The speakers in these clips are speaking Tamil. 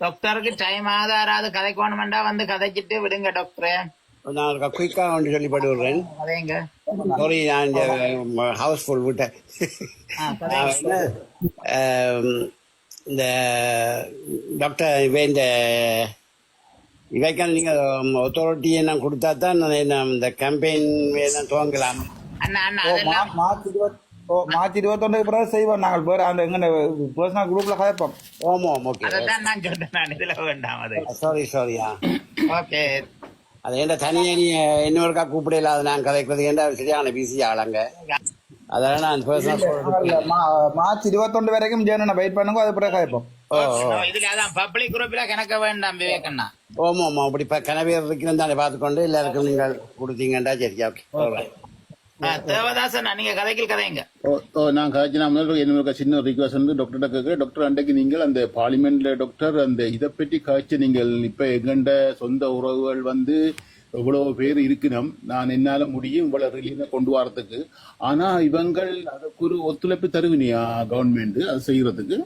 டாக்டருக்கு டைம் ஆதாராது கதைக்கணுமெண்டா வந்து கதைச்சிட்டு விடுங்க டாக்டரே. நான் குயிக்காக ஒன்று சொல்லி படி விடுறேன் கதைங்க. சாரி நான் இந்த ஹவுஸ்ஃபுல் விட்டேன். வந்து, இந்த டாக்டர் இவன் இந்த இவைக்கான நீங்கள் ஒத்தாரிட்டியை நான் கொடுத்தா தான் நான் இந்த கேம்பெயின் வேணும் துவங்கலாம். மார்ச் இருபத் ஓ மார்ச் இருபத்தொன்னுக்கு பிறகு செய்வோம். நாங்கள் வேறு அந்த எங்க பர்சனல் குரூப்ல கதைப்போம். ஓமோ ஓகே. நான் நான். இதுல வேண்டாம் அது. சாரி சாரியா ஓகே. அது ஏன்டா தனியாக நீ இன்னொருக்கா கூப்பிடல அது நான் கதைக்கிறது? ஏன்டா சரியான பிசி ஆளுங்க? அதெல்லாம் நான் பர்சனல் மார்ச் இருபத்தொன்று வரைக்கும் ஜேர்னனை வெயிட் பண்ணுங்க அது பிறகு கதைப்போம். ஓ ஓ இதுல அதான் பப்ளிக் குரூப்ல கணக்க வேண்டாம் விவேக் அண்ணா ஓமோ ஓமோ அப்படி இப்போ கனவேர் இருக்கிறது தானே பார்த்துக்கொண்டு எல்லாருக்கும் நீங்கள் கொடுத்தீங்கண்டா சரி ஓகே. தேவதாசன் நீங்க கதைக்கு கதைங்க. நான் காய்ச்சினா முதல்ல என்னோட சின்ன ரிக்வஸ்ட் வந்து டாக்டர்கிட்ட டாக்டர் அன்றைக்கு நீங்கள் அந்த பார்லிமெண்ட்ல டாக்டர் அந்த இதை பற்றி காய்ச்சி நீங்கள் இப்ப எங்கண்ட சொந்த உறவுகள் வந்து எவ்வளவு பேர் இருக்கணும். நான் என்னால முடியும் இவ்வளவு ரிலீன கொண்டு வரதுக்கு. ஆனா இவங்கள் அதுக்கு ஒரு ஒத்துழைப்பு தருவினியா கவர்மெண்ட் அது செய்யறதுக்கு?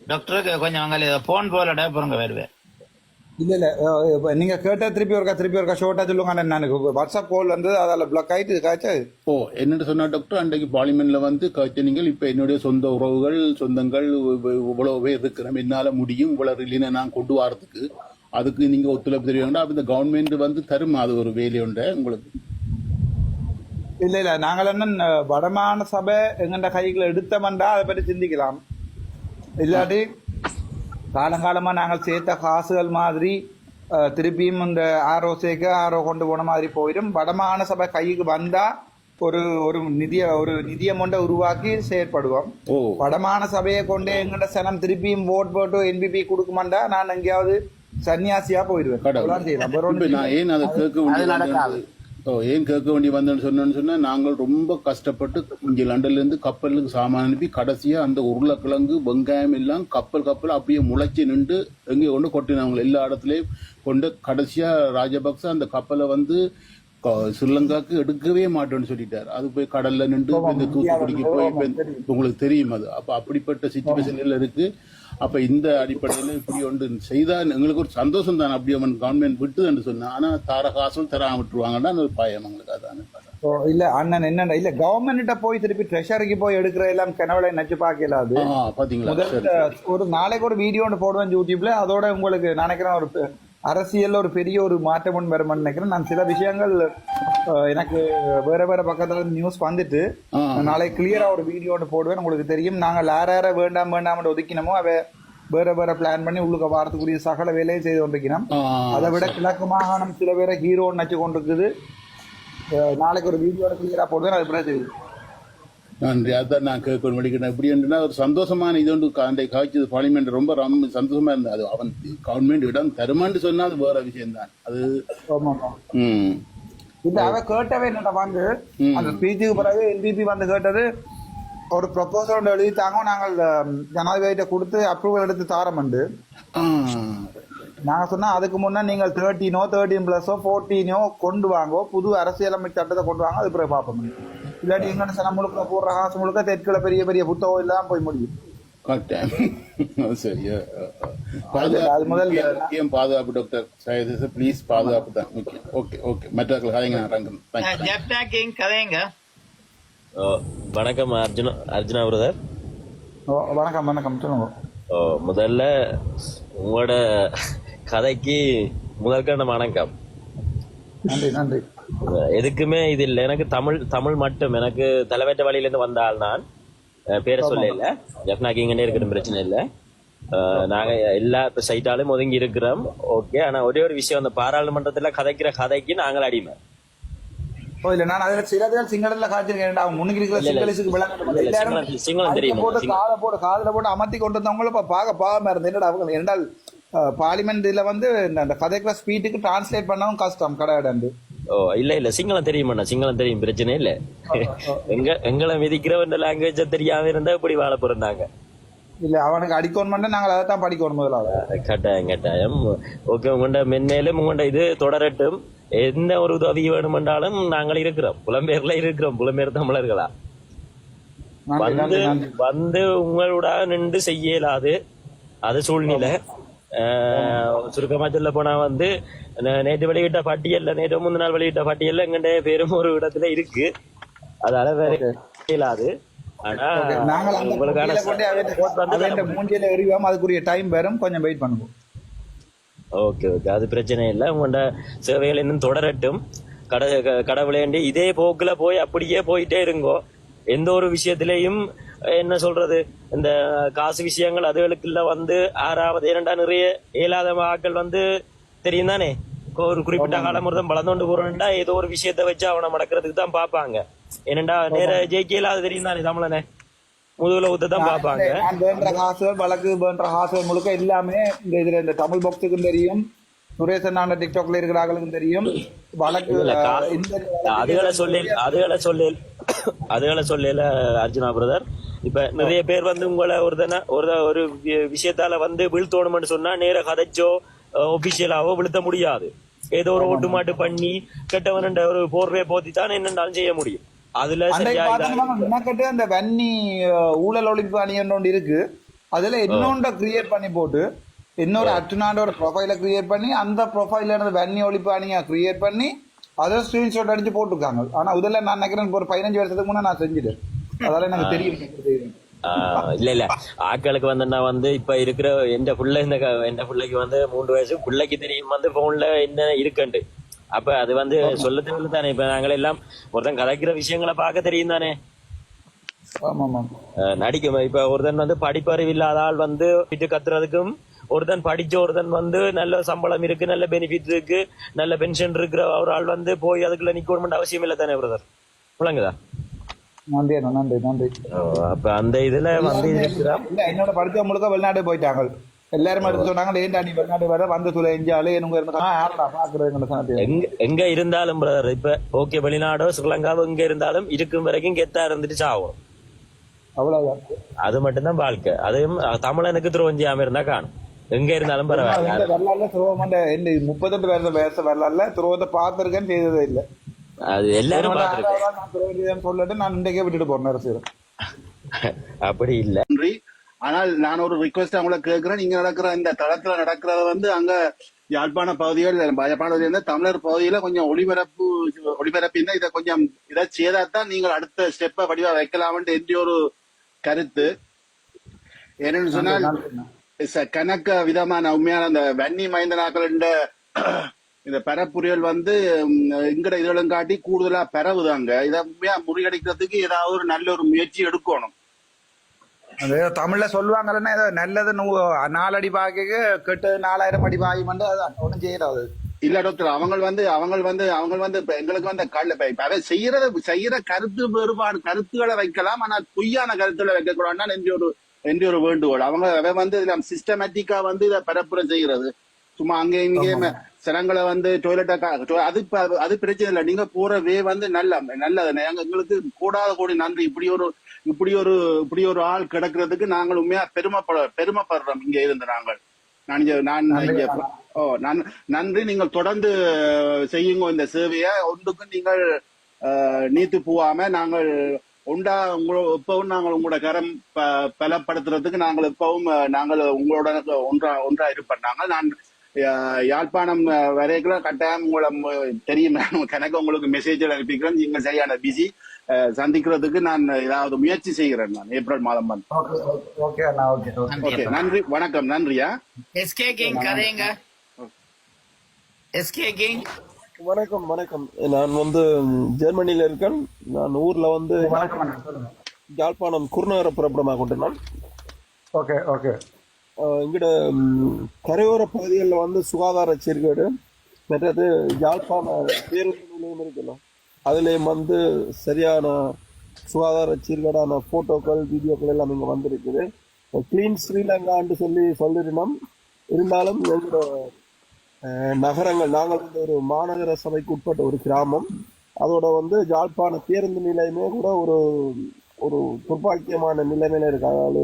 டாக்டருக்கு கொஞ்சம் அங்கே போன் போல பொருங்க வருவேன் இல்ல இல்ல. இப்ப நீங்க கேட்ட திருப்பி ஒருக்கா திருப்பி ஒருக்கா ஷோர்ட்டா சொல்லுங்க நான் வாட்ஸ்அப் கால் வந்து அதில் பிளாக் ஆயிட்டு காய்ச்சா? ஓ என்னட்டு சொன்னா டாக்டர் அன்றைக்கு பார்லிமெண்ட்ல வந்து காய்ச்சி நீங்கள் இப்ப என்னுடைய சொந்த உறவுகள் சொந்தங்கள் இவ்- இவ்வளவு பேர் இருக்கிறோம். என்னால முடியும் இவ்வளவு ரிலீன நான் கொண்டு வரதுக்கு. அதுக்கு நீங்க ஒத்துழைப்பு தெரியும் அப்ப இந்த கவர்மெண்ட் வந்து தரும். அது ஒரு வேலையுண்ட உங்களுக்கு. இல்ல இல்ல. நாங்கள் என்ன வடமாகாண சபை எங்கண்ட கைகளை எடுத்தோம்டா அதை பற்றி சிந்திக்கலாம். இல்லாட்டி காலங்காலமா நாங்கள் சேர்த்த காசுகள் மாதிரி திருப்பியும் இந்த ஆரோ சேர்க்க ஆரோ கொண்டு போன மாதிரி போயிடும். வடமாகாண சபை கைக்கு வந்தா ஒரு ஒரு நிதிய ஒரு நிதியம் ஒன்றை உருவாக்கி செயற்படுவோம். ஓ. வடமாகாண சபையை கொண்டு எங்கட சனம் திருப்பியும் ஓட் போட்டு என்பிபி கொடுக்குமாண்டா நான் எங்கேயாவது சன்னியாசியா போயிடுவேன். ஏன் அதை கேட்க ஓ ஏன் கேட்க வேண்டி வந்தேன்னு சொன்னேன்னு சொன்னா நாங்கள் ரொம்ப கஷ்டப்பட்டு இங்க லண்டன்ல இருந்து கப்பலுக்கு சாமான் அனுப்பி கடைசியா அந்த உருளைக்கிழங்கு வெங்காயம் எல்லாம் கப்பல் கப்பல் அப்படியே முளைச்சி நின்று எங்கே கொண்டு கொட்டினவங்க எல்லா இடத்துலயும் கொண்டு கடைசியா ராஜபக்ச அந்த கப்பலை வந்து ஸ்ரீலங்காக்கு எடுக்கவே மாட்டேன்னு சொல்லிட்டார். அது போய் கடல்ல நின்று இந்த தூத்துக்குடிக்கு போய் உங்களுக்கு தெரியும் அது. அப்ப அப்படிப்பட்ட சுச்சுவேஷன்ல இருக்கு. அப்ப இந்த அடிப்படையில இப்படி ஒன்று செய்தா எங்களுக்கு ஒரு சந்தோஷம் தான். அப்படி அவன் கவர்மெண்ட் விட்டுதுன்னு சொன்னா ஆனா தார காசும் தராம விட்டுருவாங்கன்னா ஒரு பயம் எங்களுக்கு அதான் ஓ, இல்ல அண்ணன் என்னடா இல்ல கவர்மெண்ட்ட போய் திருப்பி ட்ரெஷரிக்கு போய் எடுக்கிற எல்லாம் கனவுல அது. ஆ, பாத்தீங்களா? ஒரு நாளைக்கு ஒரு வீடியோ ஒன்று போடுவேன் யூடியூப்ல அதோட உங்களுக்கு நான் நினைக்கிறேன் ஒரு அரசியல்ல ஒரு பெரிய ஒரு மாற்றம் வரும்னு நினைக்கிறேன். நான் சில விஷயங்கள் எனக்கு வேற வேற பக்கத்துல நியூஸ் வந்துட்டு நாளைக்கு கிளியரா ஒரு வீடியோ ஒன்று போடுவேன். உங்களுக்கு தெரியும். நாங்கள் யார் யார வேண்டாம் வேண்டாம் ஒதுக்கினமோ அவ வேற வேற பிளான் பண்ணி உள்ளுக்க வாரத்துக்குரிய சகல வேலையை செய்து கொண்டிருக்கிறோம். அதை விட கிழக்கு மாகாணம் சில பேரை ஹீரோ நச்சு கொண்டிருக்குது. நாளைக்கு ஒரு வீடியோ கிளியரா போடுவேன். அது பிறகு நன்றி. அதான் நான் கேட்க முடிக்கிறேன் எப்படி என்றா ஒரு சந்தோஷமான இது ஒன்று அந்த காய்ச்சது பார்லிமெண்ட் ரொம்ப ரொம்ப சந்தோஷமா இருந்தது. அது அவன் கவர்மெண்ட் இடம் தருமான்னு சொன்னா அது வேற விஷயம் தான் அது இல்ல அவ கேட்டவே என்னடா வந்து அந்த ஸ்பீச்சுக்கு பிறகு எல்பிபி வந்து கேட்டது ஒரு ப்ரொபோசல் ஒன்று எழுதித்தாங்க நாங்கள் அஹ், ஜனாதிபதிட்ட கொடுத்து அப்ரூவல் எடுத்து தாரமண்டு ஆ, நாங்க சொன்னா அதுக்கு முன்னே நீங்கள் தேர்ட்டீனோ தேர்ட்டீன் பிளஸோ ஃபோர்டீனோ கொண்டு வாங்கோ புது அரசியலமைப்பு சட்டத்தை கொண்டு வாங்க அது பிறகு பார்ப்போம். இல்லாட்டி எங்கன்னு சனம் முழுக்க போடுற காசு முழுக்க தெற்குல பெரிய பெரிய புத்தகம் இல்லாம போய் முடியும். பாதுகாப்பு டாக்டர் ப்ளீஸ் பாதுகாப்பு தான் ஓகே ஓகே மற்றவர்கள் கதைங்க கிங் கதைங்க. ஓ, வணக்கம் அர்ஜுனா அர்ஜுனா பிரதர் ஓ, வணக்கம் வணக்கம். சொல்லுங்க. ஓ, முதல்ல உங்களோட கதைக்கு முதற்கண்ட வணக்கம். நன்றி நன்றி. எதுக்குமே இது இல்லை. எனக்கு தமிழ் தமிழ் மட்டும். எனக்கு தலைவேட்ட வழியிலேருந்து வந்த ஆள் நான். பேரை சொல்ல இல்ல ஜப்னா கிங்கன்னே இருக்கிற பிரச்சனை இல்லை. நாங்க எல்லா சைட்டாலும் ஒதுங்கி இருக்கிறோம். ஓகே ஆனா ஒரே ஒரு விஷயம் அந்த பாராளுமன்றத்துல கதைக்கிற கதைக்கு நாங்கள் அடிமை. ஓ இல்ல நான் அதுல சில பேர் சிங்களத்துல காய்ச்சிருக்கேன் அவங்க முன்னுக்கு இருக்கிற. சிங்களத்துக்கு விளக்கம் சிங்களம் தெரியுமா? போட்டு. காதை போட்டு காதுல போட்டு அமர்த்தி கொண்டு வந்தவங்களும் இப்ப பார்க்க பாவமா இருந்தது. என்னடா அவங்க என்றால் பார்லிமெண்ட் இதுல வந்து அந்த கதைக்கிற ஸ்பீட்டுக்கு டிரான்ஸ்லேட் பண்ணவும் கஷ்டம் கடையாண்டு ஓ இல்ல இல்ல சிங்களம் தெரியுமாண்ணா சிங்களம் தெரியும் பிரச்சனை இல்ல. எங்க எங்களை மிதிக்கிறவன் லாங்குவேஜ தெரியாம இருந்தா இப்படி வாழ போறோம் நாங்க இல்ல அவனுக்கு அடிக்கணும் மட்டும் நாங்கள் அதை தான் படிக்கணும் முதல்ல கட்டாயம் கட்டாயம். ஓகே உங்கள்ட மென்மேலும் உங்கள்ட இது தொடரட்டும். எந்த ஒரு உதவி வேணுமென்றாலும் நாங்கள் இருக்கிறோம். புலம்பெயர்ல இருக்கிறோம். புலம்பெயர் தமிழர்களா? வந்து வந்து உங்களோட நின்று செய்ய இயலாது அது சூழ்நிலை. சுருக்கமா சொல்ல போனா வந்து நேற்று வெளியிட்ட பட்டியல்ல நேற்று முந்தின நாள் வெளியிட்ட பட்டியல்ல எங்கடைய பேரும் ஒரு இடத்துல இருக்கு. அதால வேற எறிவோம் அதுக்குரிய டைம் வரும். கொஞ்சம் வெயிட் பண்ணுவோம். Okay okay. அது பிரச்சனை இல்லை. உங்களோட சேவைகள் இன்னும் தொடரட்டும். கட கடவுளேண்டி இதே போக்குல போய் அப்படியே போயிட்டே இருங்கோ. எந்த ஒரு விஷயத்திலையும் என்ன சொல்றது இந்த காசு விஷயங்கள் அதுகளுக்குள்ள வந்து ஆறாவது இரண்டா நிறைய இயலாத ஆட்கள் வந்து தெரியும் தானே ஒரு குறிப்பிட்ட காலமுறைதான் வளர்ந்தோண்டு போறோம்டா ஏதோ ஒரு விஷயத்த வச்சு அவனை மடக்கிறதுக்கு தான் பாப்பாங்க. ஏனண்டா நேர ஜெயிக்கல அது தெரியும் தானே தமிழனே? முதுகுல ஊத்த தான் பாப்பாங்க. வேண்ட காசுகள் வழக்கு வேண்ட காசுகள் முழுக்க எல்லாமே இந்த இதுல இந்த தமிழ் பாக்ஸுக்கும் தெரியும். சுரேசன் நாண்ட டிக்டாக்ல இருக்கிறார்களுக்கும் தெரியும். வழக்கு அதுகளை சொல்லி அதுகளை சொல்லி அதுகளை சொல்லல அர்ஜுனா பிரதர். இப்ப நிறைய பேர் வந்து உங்களை ஒரு தானே ஒரு ஒரு விஷயத்தால வந்து வீழ்த்தோணும்னு சொன்னா நேர கதைச்சோ ஒபிஷியலாவோ வீழ்த்த முடியாது. ஏதோ ஒரு ஓட்டு மாட்டு பண்ணி கெட்டவன் ஒரு போர்வே போத்தி தான் என்னென்னாலும் செய்ய முடியும். அதுல மெனக்கட்டு அந்த வன்னி ஊழல் ஒழிப்பு அணி ஒன்று இருக்கு. அதுல இன்னொன்ற கிரியேட் பண்ணி போட்டு இன்னொரு அட்டுநாடோட ப்ரொஃபைல கிரியேட் பண்ணி அந்த ப்ரொஃபைல இருந்து வன்னி ஒழிப்பு அணியா கிரியேட் பண்ணி அதை ஸ்கிரீன்ஷாட் அடிச்சு போட்டிருக்காங்க. ஆனா இதெல்லாம் நான் நினைக்கிறேன் ஒரு பதினஞ்சு வருஷத்துக்கு முன்னே நான் செஞ்சுட்டேன் அதால எனக்கு தெரியும். இல்ல இல்ல. ஆட்களுக்கு வந்து வந்து இப்ப இருக்கிற எந்த புள்ள இந்த எந்த பிள்ளைக்கு வந்து மூன்று வயசு பிள்ளைக்கு தெரியும் வந்து போன்ல என்ன இருக்குன்ட்டு. அப்ப அது வந்து சொல்ல தேவையில்ல தானே இப்ப நாங்கள் எல்லாம் ஒருத்தன் கதைக்கிற விஷயங்களை பார்க்க தெரியும் தானே நடிக்கும். இப்ப ஒருத்தன் வந்து படிப்பறிவு இல்லாத ஆள் வந்து விட்டு கத்துறதுக்கும் ஒருத்தன் படிச்ச ஒருத்தன் வந்து நல்ல சம்பளம் இருக்கு நல்ல பெனிஃபிட் இருக்கு நல்ல பென்ஷன் இருக்கிற ஒரு ஆள் வந்து போய் அதுக்குள்ள நிக்கணும் அவசியம் இல்லை தானே பிரதர் விளங்குதா? நன்றி நன்றி நன்றி. அப்ப அந்த இதுல வந்து என்னோட படிச்ச முழுக்க வெளிநாடு போயிட்டாங்க. எல்லாரும் எடுத்து சொன்னாங்க ஏன்டா நீ வெளிநாடு வர? வந்து சொல்ல எஞ்சாலே எனக்கு இருந்தா யாரடா பாக்குறது சாத்தியம் எங்க எங்க இருந்தாலும் பிரதர் இப்ப ஓகே வெளிநாடோ ஸ்ரீலங்காவோ எங்க இருந்தாலும் இருக்கும் வரைக்கும் கெத்தா இருந்துட்டு சாகும் அவ்வளவுதான். அது மட்டும்தான் வாழ்க்கை. அதையும் தமிழனுக்கு துரோகம் செய்யாம இருந்தா காணும். எங்க இருந்தாலும் பரவாயில்ல. வரலாறுல துரோகம் இந்த முப்பத்தெட்டு வருஷம் வயசு வரலாறுல துரோகத்தை பார்த்திருக்கேன்னு செய்ததே இல்ல. அது எல்லாரும் பார்த்திருக்கேன். சொல்லிட்டு நான் இன்றைக்கே விட்டுட்டு போறேன் அரசியல். அப்படி இல்ல. நன்றி. ஆனால் நான் ஒரு ரிக்வெஸ்ட் அவங்கள கேட்கிறேன். இங்க நடக்கிற இந்த தளத்துல நடக்கிறது வந்து அங்க யாழ்ப்பாண பகுதிகள் யாழ்ப்பாண பகுதியில் தமிழர் பகுதியில கொஞ்சம் ஒளிபரப்பு ஒளிபரப்பினா இதை கொஞ்சம் இதை செய்தாதான் நீங்கள் அடுத்த ஸ்டெப்பை வடிவா வைக்கலாம்னு என்ற ஒரு கருத்து. ஏன்னு சொன்னால் கணக்க விதமான உண்மையான அந்த வன்னி மைந்தனாக்கள் இந்த பரப்புரியல் வந்து எங்கட இதழும் காட்டி கூடுதலா பரவுதாங்க இதை உண்மையா முறியடிக்கிறதுக்கு ஏதாவது ஒரு நல்ல ஒரு முயற்சி எடுக்கணும் அது தமிழ்ல சொல்லுவாங்கன்னா ஏதோ நல்லது நாலடி பாய்க்கு கெட்டது நாலாயிரம் அடி பாய் பண்ணு அதான் ஒண்ணும் செய்யறாது இல்ல டாக்டர் அவங்க வந்து அவங்க வந்து அவங்க வந்து இப்ப எங்களுக்கு வந்து கல்ல அவன் செய்யறத செய்யற கருத்து வேறுபாடு கருத்துக்களை வைக்கலாம் ஆனால் பொய்யான கருத்துக்களை வைக்க கூடாதுன்னா ஒரு என்ற ஒரு வேண்டுகோள். அவங்க அவன் வந்து இதுல சிஸ்டமேட்டிக்கா வந்து இதை பரப்புரம் செய்யறது சும்மா அங்கேயும் இங்கேயும் சிரங்களை வந்து டொய்லெட்டா அது அது பிரச்சனை இல்லை. நீங்க போற வே வந்து நல்ல நல்லது எங்களுக்கு கூடாத கோடி நன்றி. இப்படி ஒரு இப்படி ஒரு இப்படி ஒரு ஆள் கிடக்கிறதுக்கு நாங்கள் உண்மையா பெருமைப்பட பெருமைப்படுறோம். இங்க இருந்து நாங்கள். நான் இங்க நான் இங்க ஓ நான் நன்றி. நீங்கள் தொடர்ந்து செய்யுங்க இந்த சேவையை. ஒன்றுக்கும் நீங்கள் நீத்து போகாம நாங்கள் உண்டா உங்களோட எப்பவும் நாங்கள் உங்களோட கரம் பலப்படுத்துறதுக்கு நாங்கள் எப்பவும் அஹ், நாங்கள் உங்களோட ஒன்றா ஒன்றா இருப்போம். நாங்கள் நான் யாழ்ப்பாணம் வரைக்கும் கட்டாயம் உங்களை தெரியும். கணக்கு உங்களுக்கு மெசேஜ் அனுப்பிக்கிறேன். நீங்க சரியான பிஸி சந்திக்கிறதுக்கு நான் ஏதாவது முயற்சி செய்கிறேன் நான் ஏப்ரல் மாதம் ஓகே நன்றி வணக்கம் நன்றியா? எஸ்கே கிங் கதைங்க. எஸ்கே கிங் வணக்கம் வணக்கம். நான் வந்து ஜெர்மனியில இருக்கேன். நான் ஊர்ல வந்து யாழ்ப்பாணம் குருநகர புறப்படமாக கொண்டேன் நான். Okay okay. இங்கிட்ட கரையோர பகுதிகளில் வந்து சுகாதார சீர்கேடு மற்றது யாழ்ப்பாண பேருந்து நிலையம் இருக்குல்ல அதுலேயும் வந்து சரியான சுகாதார சீர்கேடான போட்டோக்கள் வீடியோக்கள் எல்லாம் இங்கே வந்திருக்குது. கிளீன் ஸ்ரீலங்கான்னு சொல்லி சொல்லிருந்தோம் இருந்தாலும் எங்களோட நகரங்கள். நாங்கள் வந்து ஒரு மாநகர சபைக்கு உட்பட்ட ஒரு கிராமம். அதோட வந்து யாழ்ப்பாண பேருந்து நிலையமே கூட ஒரு ஒரு துர்பாக்கியமான நிலைமையில இருக்கு அதாவது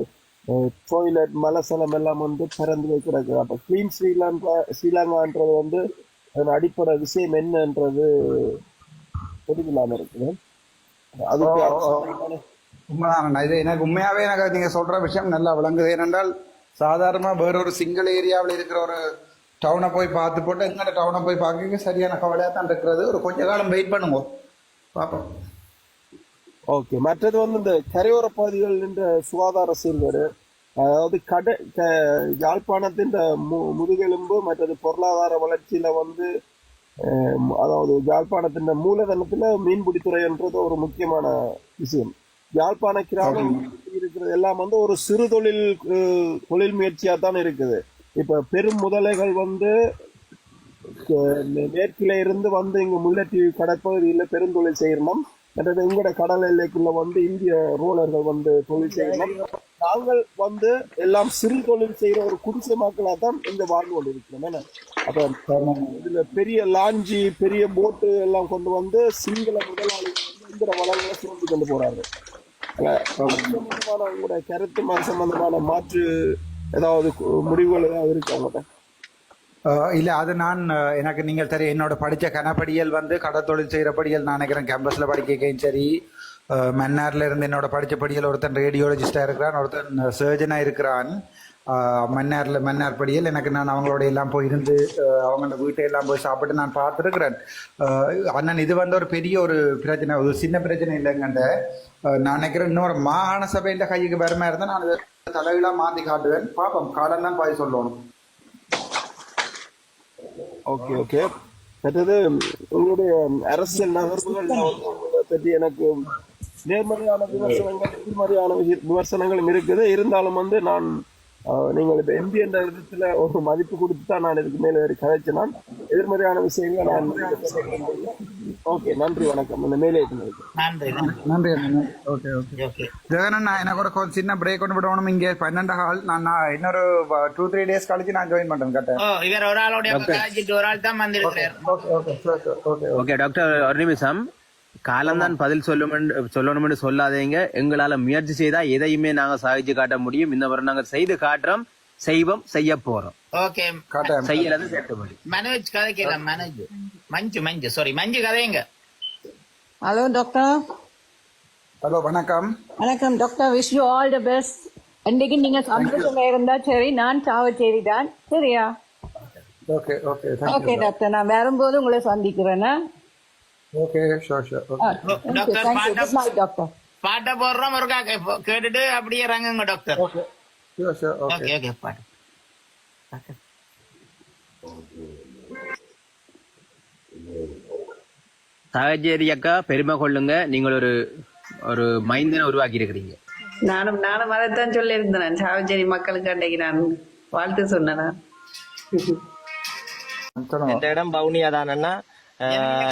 டாய்லெட் மலசலம் எல்லாம் வந்து திறந்து வைக்கிறது. அப்போ கிளீன் ஸ்ரீலங்கா ஸ்ரீலங்கான்றது வந்து அதன் அடிப்படை விஷயம் என்னன்றது தெரியலாம இருக்குது. அதுக்கு உண்மைதான் இது எனக்கு உண்மையாவே எனக்கு நீங்க சொல்ற விஷயம் நல்லா விளங்குது. ஏனென்றால் சாதாரணமா வேறொரு சிங்கிள் ஏரியாவில் இருக்கிற ஒரு டவுனை போய் பார்த்து போட்டு எங்கட டவுனை போய் பார்க்க சரியான கவலையா தான் இருக்கிறது. ஒரு கொஞ்ச காலம் வெயிட் பண்ணுங்க. பார்ப்போம். ஓகே மற்றது வந்து இந்த கரையோர பகுதிகள் என்ற சுகாதார சீர்கேடு அதாவது கடை யாழ்ப்பாணத்தின் இந்த மு- முதுகெலும்பு மற்றது பொருளாதார வளர்ச்சியில வந்து அதாவது யாழ்ப்பாணத்தின் மூலதனத்துல மீன்பிடித்துறைன்றது ஒரு முக்கியமான விஷயம். யாழ்ப்பாண கிராமம் இருக்கிறது எல்லாம் வந்து ஒரு சிறு தொழில் தொழில் முயற்சியா தான் இருக்குது. இப்ப பெரும் முதலைகள் வந்து மேற்கில இருந்து வந்து இங்க முல்லைத்தீவு கடற்பகுதியில் பெருந்தொழில் செய்யணும். மற்றது எங்களோட கடல் எல்லைக்குள்ள வந்து இந்திய ரோலர்கள் வந்து தொழில் செய்யணும். நாங்கள் வந்து எல்லாம் சிறு தொழில் செய்யற ஒரு குடிசை மக்களா தான் இந்த வாழ்ந்து கொண்டிருக்கிறோம். என்ன? அப்ப இதுல பெரிய லாஞ்சி பெரிய போட்டு எல்லாம் கொண்டு வந்து சிங்கள முதலாளிகள் வந்து இந்திர வளங்களை சுமந்து கொண்டு போகிறார்கள் சம்பந்தமான உங்களுடைய கருத்து சம்பந்தமான மாற்று ஏதாவது முடிவுகள் ஏதாவது இருக்கு அவங்கள்ட்ட இல்ல அது நான் எனக்கு நீங்கள் தெரியும் என்னோட படித்த கனப்படியல் வந்து கடத்தொழில் செய்கிற படியல் நான் நினைக்கிறேன். கேம்பஸ்ல படிக்கையும் சரி மன்னார்ல இருந்து என்னோட படித்த படியல் ஒருத்தன் ரேடியோலஜிஸ்டா இருக்கிறான் ஒருத்தன் சர்ஜனா இருக்கிறான். மன்னார்ல மன்னார் படியில் எனக்கு நான் அவங்களோட எல்லாம் போய் இருந்து அவங்களோட வீட்டை எல்லாம் போய் சாப்பிட்டு நான் பார்த்துருக்குறேன். அண்ணன் இது வந்து ஒரு பெரிய ஒரு பிரச்சனை ஒரு சின்ன பிரச்சனை இல்லைங்கண்ட. நான் நினைக்கிறேன் இன்னொரு மாகாண சபையில கைக்கு வருமா இருந்தால் நான் இதை தலைவிழா மாத்தி காட்டுவேன். பாப்போம் காலம் தான் பாய் சொல்லணும். Okay okay. அடுத்தது உங்களுடைய அரசியல் நகர்வுகள் பற்றி எனக்கு நேர்மறையான விமர்சனங்கள் எதிர்மறையான விமர்சனங்கள் விமர்சனங்களும் இருக்குது. இருந்தாலும் வந்து நான் நீங்கள் இப்போ எம்பி என்ற விதத்துல ஒரு மதிப்பு கொடுத்து தான் நான் இதுக்கு மேலே கதைச்சு நான் எதிர்மறையான விஷயங்களை நான் ஓகே நன்றி வணக்கம். இந்த மேலே நன்றி நன்றி. Okay okay. ஓகே ஜெகனண்ணா எனக்கு ஒரு கொஞ்சம் சின்ன பிரேக் கொண்டு விடணும். இங்கே பன்னெண்டு ஹால் நான் நான் இன்னொரு டூ த்ரீ டேஸ் கழிச்சு நான் ஜாயின் பண்றேன் கரெக்டா? ஓ இவர் ஒரு ஆளோட ஒரு ஆள் தான் வந்திருக்கிறார். Okay okay okay okay doctor ஒரு நிமிஷம். காலம்தான் பதில் சொல்லும் சொல்லணும்னு சொல்லாதீங்க. எங்களால முயற்சி செய்தா எதையுமே நாங்க சாதிச்சு காட்ட முடியும். இந்த முறை நாங்க செய்து காட்டுறோம். செய்வோம் செய்ய போறோம். ஓகே. செய்யறது மனோஜ் கதைக்கலாம் மனோஜ். மஞ்சு மஞ்சு. சாரி மஞ்சு கதைங்க ஹலோ டாக்டர் ஹலோ வணக்கம். வணக்கம் doctor wish you all the best இன்னைக்கு நீங்க சந்தோஷமா இருந்தா சரி நான் சாவச்சேரி தான் சரியா? ஓகே ஓகே ஓகே டாக்டர் நான் வரும்போது உங்களை சந்திக்கிறேன் okay sure sure okay doctor பாட்டா டாக்டர் பாட்டை போடுறோம் ஒரு கே- கேட்டுட்டு அப்படியே இறங்குங்க doctor okay sure sure okay okay பாட்டு அக்கா பெருமை கொள்ளுங்க நீங்கள் ஒரு ஒரு மைந்தனை உருவாக்கி இருக்கிறீங்க நானும் நானும் அதைத்தான் சொல்லியிருந்தேன் சாவச்சேரி மக்களுக்கு அன்றைக்கு நான் வாழ்த்து சொன்னேன் இந்த இடம் பவுனியா தானன்னா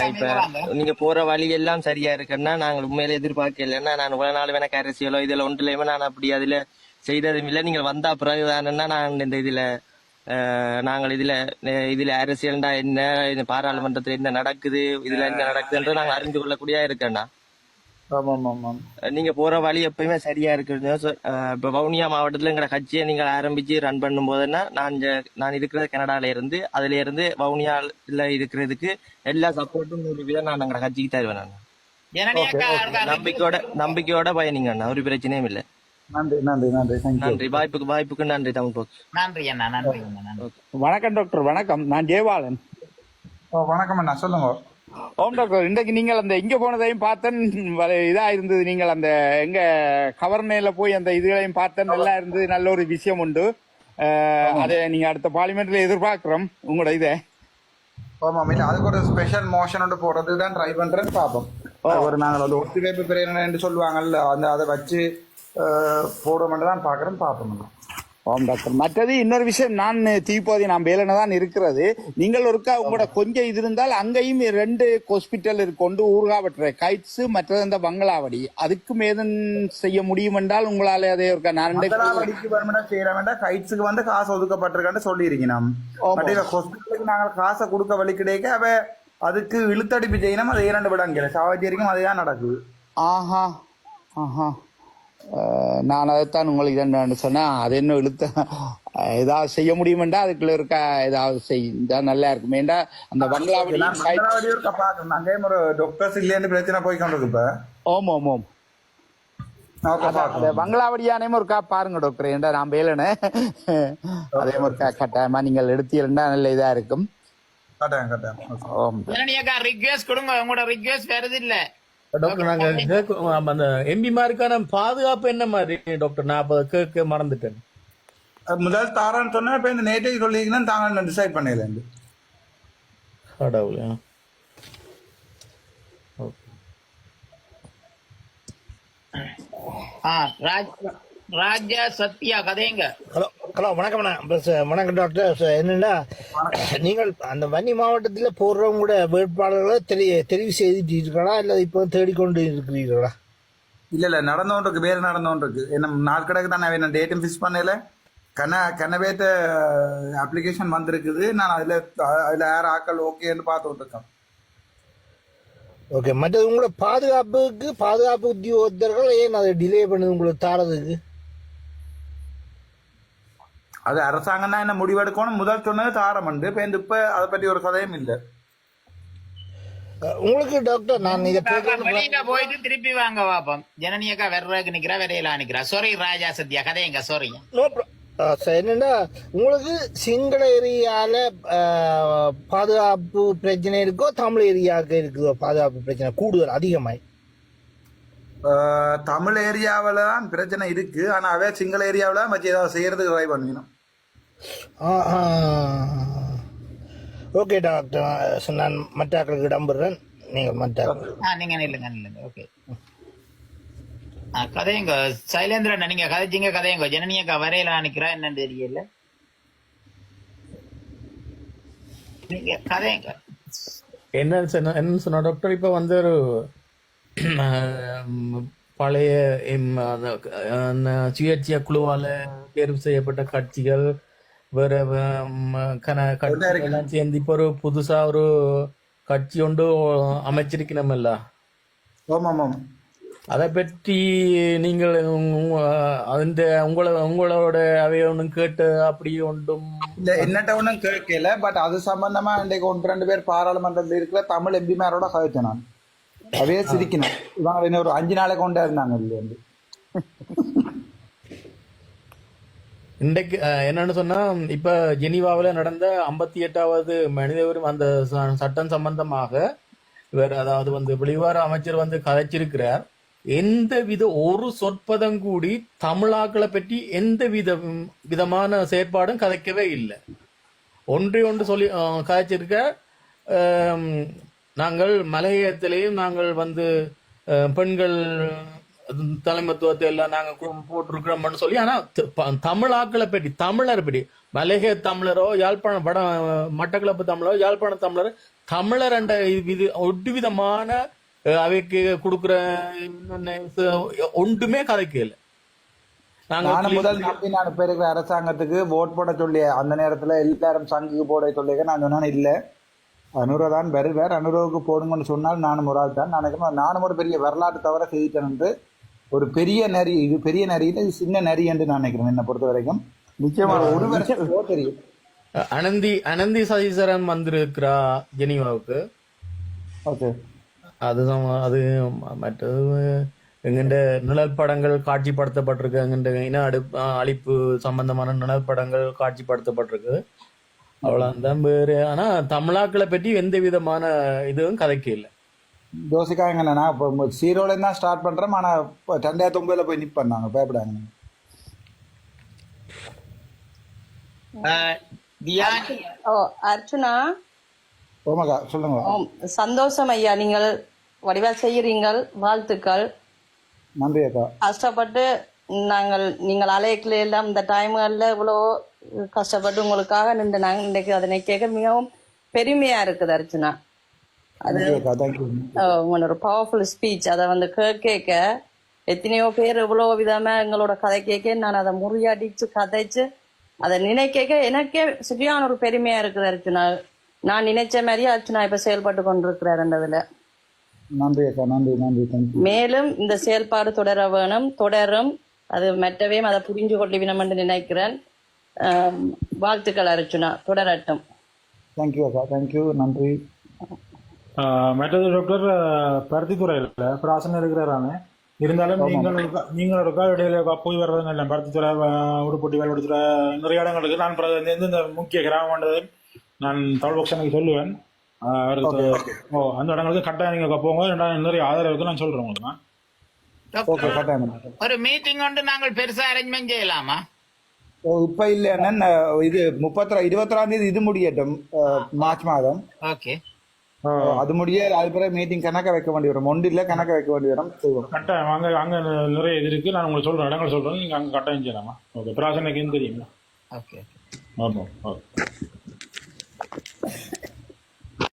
இப்ப நீங்க போற வழி எல்லாம் சரியா இருக்குன்னா நாங்கள் உண்மையில எதிர்பார்க்கலன்னா நான் இவ்வளவு நாள் எனக்கு அரசியலோ இதுல ஒன்றுலயுமே நான் அப்படி அதுல செய்ததும் இல்லை. நீங்கள் வந்தா பிறகுதானன்னா நான் இந்த இதுல நாங்கள் இதுல இதுல அரசியல்டா என்ன பாராளுமன்றத்துல என்ன நடக்குது இதுல என்ன நடக்குதுன்ற நாங்கள் அறிந்து கொள்ளக்கூடியா இருக்கேன்னா நீங்க போற வழி எப்பயுமே சரியா இருக்குது இப்ப வவுனியா மாவட்டத்துல எங்க கட்சியை நீங்க ஆரம்பிச்சு ரன் பண்ணும் போதுன்னா நான் நான் இருக்கிறது கனடால இருந்து அதுல இருந்து வவுனியால இருக்கிறதுக்கு எல்லா சப்போர்ட்டும் வீதம் நான் எங்க கட்சிக்கு தருவேன் நான். நம்பிக்கையோட நம்பிக்கையோட பயணிங்க அண்ணா ஒரு பிரச்சனையும் இல்ல. நன்றி நன்றி நன்றி. நன்றி. வாய்ப்புக்கு வாய்ப்புக்கு நன்றி தமிழ் போக்கு நன்றி அண்ணா நன்றி வணக்கம் டாக்டர் வணக்கம். நான் ஜெயபாலன். வணக்கம் அண்ணா. சொல்லுங்க. ஓம் டாக்டர். இன்றைக்கு நீங்கள் அந்த இங்க போனதையும் பார்த்தேன் இதா இருந்தது. நீங்கள் அந்த எங்க கவர்னேல போய் அந்த இதுகளையும் பார்த்தேன். நல்லா இருந்தது. நல்ல ஒரு விஷயம் உண்டு. அதை நீங்க அடுத்த பார்லிமெண்ட்ல எதிர்பார்க்கிறோம். உங்களோட இதை. ஆமாம் இல்லை அதுக்கு ஒரு ஸ்பெஷல் மோஷனோட போடுறது தான் ட்ரை பண்றேன்னு பார்ப்போம் ஒரு நாங்கள் ஒரு ஒத்துழைப்பு என்று சொல்லுவாங்கல்ல அந்த அதை வச்சு அஹ், போட மட்டும் தான் பார்க்குறேன் பார்ப்போம் ஓம் டாக்டர். மற்றது இன்னொரு விஷயம் நான் தீப்போதி நான் வேலனை தான் இருக்கிறது. நீங்கள் ஒருக்கா உங்களோட கொஞ்சம் இது இருந்தால் அங்கேயும் ரெண்டு ஹாஸ்பிட்டல் கொண்டு ஊர்காவற்ற கைட்ஸ் மற்றது இந்த பங்களாவடி. அதுக்கும் ஏதும் செய்ய முடியும் என்றால் உங்களால அதை ஒருக்கா நான் செய்யற வேண்டாம். கைட்ஸுக்கு வந்து காசு ஒதுக்கப்பட்டிருக்கான்னு சொல்லியிருக்கீங்க நாம். ஹாஸ்பிட்டலுக்கு நாங்கள் காசை கொடுக்க வழி கிடைக்க அவ அதுக்கு இழுத்தடிப்பு செய்யணும். அது இரண்டு விடங்கிற சாவச்சேரிக்கும் அதுதான் நடக்குது. ஆஹா ஆஹா. நான் அதைத்தான் உங்களுக்கு என்ன சொன்னேன். அது என்ன இழுத்த ஏதாவது செய்ய முடியுமெண்டா அதுக்குள்ள இருக்க ஏதாவது செய்ய நல்லா இருக்குமேண்டா அந்த பங்களாவடி மங்களாவடி ஒரு டாக்டர்ஸ் இல்லைன்னு பிரச்சனை போய் கொண்டிருக்கு இப்ப. ஓம் ஓம் ஓம் பங்களாவடியானையும் ஒருக்கா பாருங்க டாக்டர் ஏன்டா நான் வேலனே அதே ஒருக்கா கட்டாயமா நீங்கள் எடுத்தீங்கன்னா நல்ல இதா இருக்கும். கட்டாயம் கட்டாயம். ஓம் ரிக்வெஸ்ட் கொடுங்க உங்களோட ரிக்வெஸ்ட் வருது இல்ல. டாக்டர் நாங்க கேட்க- அந்த எம்பிமாருக்கான பாதுகாப்பு என்ன மாதிரி டாக்டர்? நான் அப்ப கேட்க மறந்துட்டேன். முதல் தாரான்னு சொன்னா இப்ப இந்த நேற்று சொல்லிங்கன்னா தாங்க டிசைட் பண்ணல கடவுளே. ஆ ராஜ் ராஜா சத்யா கதைங்க. ஹலோ. ஹலோ வணக்கம் வணக்கம் டாக்டர். என்னன்னா நீங்கள் அந்த வன்னி மாவட்டத்தில் போடுறவங்களோட வேட்பாளர்களை தெரி தெரிவு செய்துட்டீர்களா? இல்லை இப்போ தேடிக்கொண்டு இருக்கிறீர்களா இல்ல இல்ல நடந்தோன் இருக்கு வேற நடந்தோன் இருக்கு என்ன நாள் கிடக்கு தான் நான் டேட்டும் ஃபிக்ஸ் பண்ணல? கன கனவேத்த அப்ளிகேஷன் வந்திருக்குது. நான் அதுல அதுல யார் ஆக்கள் ஓகேன்னு பார்த்துட்டு இருக்கேன் ஓகே மற்றது உங்களோட பாதுகாப்புக்கு பாதுகாப்பு உத்தியோகத்தர்கள் ஏன் அதை டிலே பண்ணுது? உங்களுக்கு தாரதுக்கு? அது அரசாங்கம் தான் என்ன முடிவெடுக்கணும் முதல் சொன்னது தாரமண்டு இப்ப இந்த இப்ப அதை பற்றி ஒரு கதையும் இல்லை. உங்களுக்கு டாக்டர் நான் இதை வெளியில போயிட்டு திருப்பி வாங்க பாப்போம். ஜனனியக்கா வெர்றதுக்கு நிக்கிறா வெறையில நிக்கிறா. சாரி ராஜா சத்யா கதைங்க சாரி நோ என்னன்னா உங்களுக்கு சிங்கள ஏரியால பாதுகாப்பு பிரச்சனை இருக்கோ தமிழ் ஏரியாவுக்கு இருக்குதோ பாதுகாப்பு பிரச்சனை கூடுதல் அதிகமாய். ஆஹ் தமிழ் ஏரியாவில் தான் பிரச்சனை இருக்கு. ஆனா அவே சிங்கள ஏரியாவில் மச்ச ஏதாவது செய்யறதுக்கு ட்ரை பண்ணிக்கணும் ஓகே டாக்டர் நான் மற்றாக்களுக்கு இடம்புறேன். நீங்கள் மற்றாக்கள் ஆ நீங்க நில்லுங்க நில்லுங்க. ஓகே ஆ கதைங்க சைலேந்திரன் நீங்க கதைச்சிங்க கதைங்க ஜனனியக்கா வரையில நிக்கிறா என்னன்னு தெரியல. நீங்க கதைங்க என்ன சொன்ன- என்ன சொன்ன டாக்டர் இப்ப வந்து ஒரு பழைய எம், அந்த, அந்த சுயேட்சைய குழுவால தேர்வு செய்யப்பட்ட கட்சிகள் வேற எல்லாம் சேர்ந்து இப்ப ஒரு புதுசா ஒரு கட்சி ஒன்று ஆமாம் அதை பற்றி நீங்கள் அந்த உங்களை உங்களோட அவை ஒன்றும் கேட்டு அப்படி ஒன்றும் இல்ல என்னட்ட ஒன்றும் கேட்கல பட் அது சம்பந்தமா இன்றைக்கு ஒன்று ரெண்டு பேர் பாராளுமன்றத்தில் இருக்கிற தமிழ் எம்பிமாரோட கதைச்சேன் நான் அவையே சிரிக்கணும் இவங்க இன்னும் ஒரு அஞ்சு நாளைக்கு கொண்டே இருந்தாங்க இதுல இருந்து இன்றைக்கு என்னன்னு சொன்னா இப்ப ஜெனீவாவுல நடந்த ஐம்பத்தி எட்டாவது மனித உரிமை அந்த ச- சட்டம் சம்பந்தமாக இவர் அதாவது வந்து வெளிவார அமைச்சர் வந்து கதைச்சிருக்கிறார் எந்த வித ஒரு சொற்பதம் கூடி தமிழாக்களை பற்றி எந்த வித விதமான செயற்பாடும் கதைக்கவே இல்லை. ஒன்றை ஒன்று சொல்லி கதைச்சிருக்க நாங்கள் மலையத்திலையும் நாங்கள் வந்து பெண்கள் தலைமத்துவத்தை எல்லாம் நாங்க போட்டிருக்கிறோம்னு சொல்லி ஆனா த- ப- தமிழ் ஆக்களை பற்றி தமிழர் பற்றி மலைய தமிழரோ யாழ்ப்பாண வட மட்டக்களப்பு தமிழரோ யாழ்ப்பாண தமிழர் தமிழர் என்ற இது ஒட்டு விதமான அவைக்கு கொடுக்குற ஒன்றுமே கதைக்கல. நானும் நாங்க முதல் நம்பி நான் இப்ப இருக்கிற அரசாங்கத்துக்கு ஓட் போட சொல்லி அந்த நேரத்துல எல்லாரும் சங்குக்கு போட சொல்லி நான் சொன்னேன் இல்ல. அனுரா தான் வருவார் அனுராவுக்கு போடுங்கன்னு சொன்னால் நானும் ஒரு ஆள் தான். நான் நானும் ஒரு பெரிய வரலாற்று தவிர செய்திட்டேன் என்று ஒரு பெரிய நரி இது பெரிய நரி இல்லை, இது சின்ன நரி என்று நான் நினைக்கிறேன் என்னை பொறுத்த வரைக்கும் நிச்சயமா ஒரு வருஷம் போ தெரியும் அனந்தி அனந்தி சதீசரன் வந்திருக்கிறா ஜெனீவாவுக்கு. ஓகே. அதுதான் அது மற்றது எங்கிட்ட நிழல் படங்கள் காட்சிப்படுத்தப்பட்டிருக்கு. எங்கிட்ட இன அடு அழிப்பு சம்பந்தமான நிழல் படங்கள் காட்சிப்படுத்தப்பட்டிருக்கு. அவ்வளவுதான் வேறு. ஆனா தமிழாக்களை பற்றி எந்த விதமான இதுவும் கதைக்கு இல்லை. நான் இப்போ சீரோல தான் ஸ்டார்ட் பண்றேன் ஆனா இப்போ ரெண்டாயிரத்தி ஒன்பதுல போய் நிப்பேன் நாங்க பயப்படாங்க அர்ச்சுனா ஓமகா சொல்லுங்க. ஓம் சந்தோஷம் ஐயா. நீங்கள் வடிவால் செய்கிறீங்கள். வாழ்த்துக்கள். நன்றி அக்கா. கஷ்டப்பட்டு நாங்கள் நீங்கள் அலையக்கில் எல்லாம் இந்த டைம்களில் இவ்வளோ கஷ்டப்பட்டு உங்களுக்காக நின்று நாங்கள் இன்றைக்கு அதனை கேட்க மிகவும் பெருமையா இருக்குது அர்ச்சுனா அது உங்களோட பவர்ஃபுல் ஸ்பீச் அதை வந்து கேட்க எத்தனையோ பேர் இவ்வளோ விதமா எங்களோட கதை கேட்க நான் அதை முறியடிச்சு கதைச்சு அதை நினைக்க எனக்கே சரியான ஒரு பெருமையா இருக்குது அர்ச்சுனா நான் நினைச்ச மாதிரியே அர்ச்சுனா இப்ப செயல்பட்டு கொண்டிருக்கிறாருன்றதுல நன்றி அக்கா நன்றி நன்றி மேலும் இந்த செயல்பாடு தொடர வேணும் தொடரும். அது மற்றவே அதை புரிஞ்சு கொள்ளுவினம் என்று நினைக்கிறேன். வாழ்த்துக்கள் அர்ச்சுனா தொடரட்டும். தேங்க்யூ அக்கா தேங்க்யூ நன்றி. மற்றது டாக்டர் பருத்தித்துறையில் பிராசன் இருக்கிறாராமே இருந்தாலும் நீங்கள் ஒருக்கா- நீங்கள் ஒரு இடையில போய் வர்றதுங்க இல்லை. பருத்தித்துறை உடுப்பட்டி வேலைப்படுத்துற நிறைய இடங்களுக்கு நான் இந்த முக்கிய கிராமம்ன்றது நான் தமிழ் பக்ஷனுக்கு சொல்லுவேன் ஓ அந்த இடங்களுக்கு கட்டாயம் நீங்க போங்க. நிறைய ஆதரவு இருக்கு. நான் சொல்றேன் உங்களுக்கு நான். ஓகே கட்டாயம் ஒரு மீட்டிங் கொண்டு நாங்கள் பெருசா அரேஞ்ச்மெண்ட் செய்யலாமா? ஓ, இப்ப இல்ல. இது முப்பத்தி இருபத்தொராம் தேதி இது முடியட்டும். மார்ச் மாதம். ஓகே. அது முடிய அது பிறகு மீட்டிங் கணக்க வைக்க வேண்டி வரும். ஒன்று இல்ல கணக்க வைக்க வேண்டி வரும். செய்வோம் கட்டாயம். அங்க அங்க நிறைய இது இருக்கு. நான் உங்களுக்கு சொல்றேன். இடங்கள் சொல்றேன். நீங்க அங்க கட்டாயம் செய்யலாமா? ஓகே பிராசனைக்கு தெரியுங்களா? ஓகே ஆமாம் ஓகே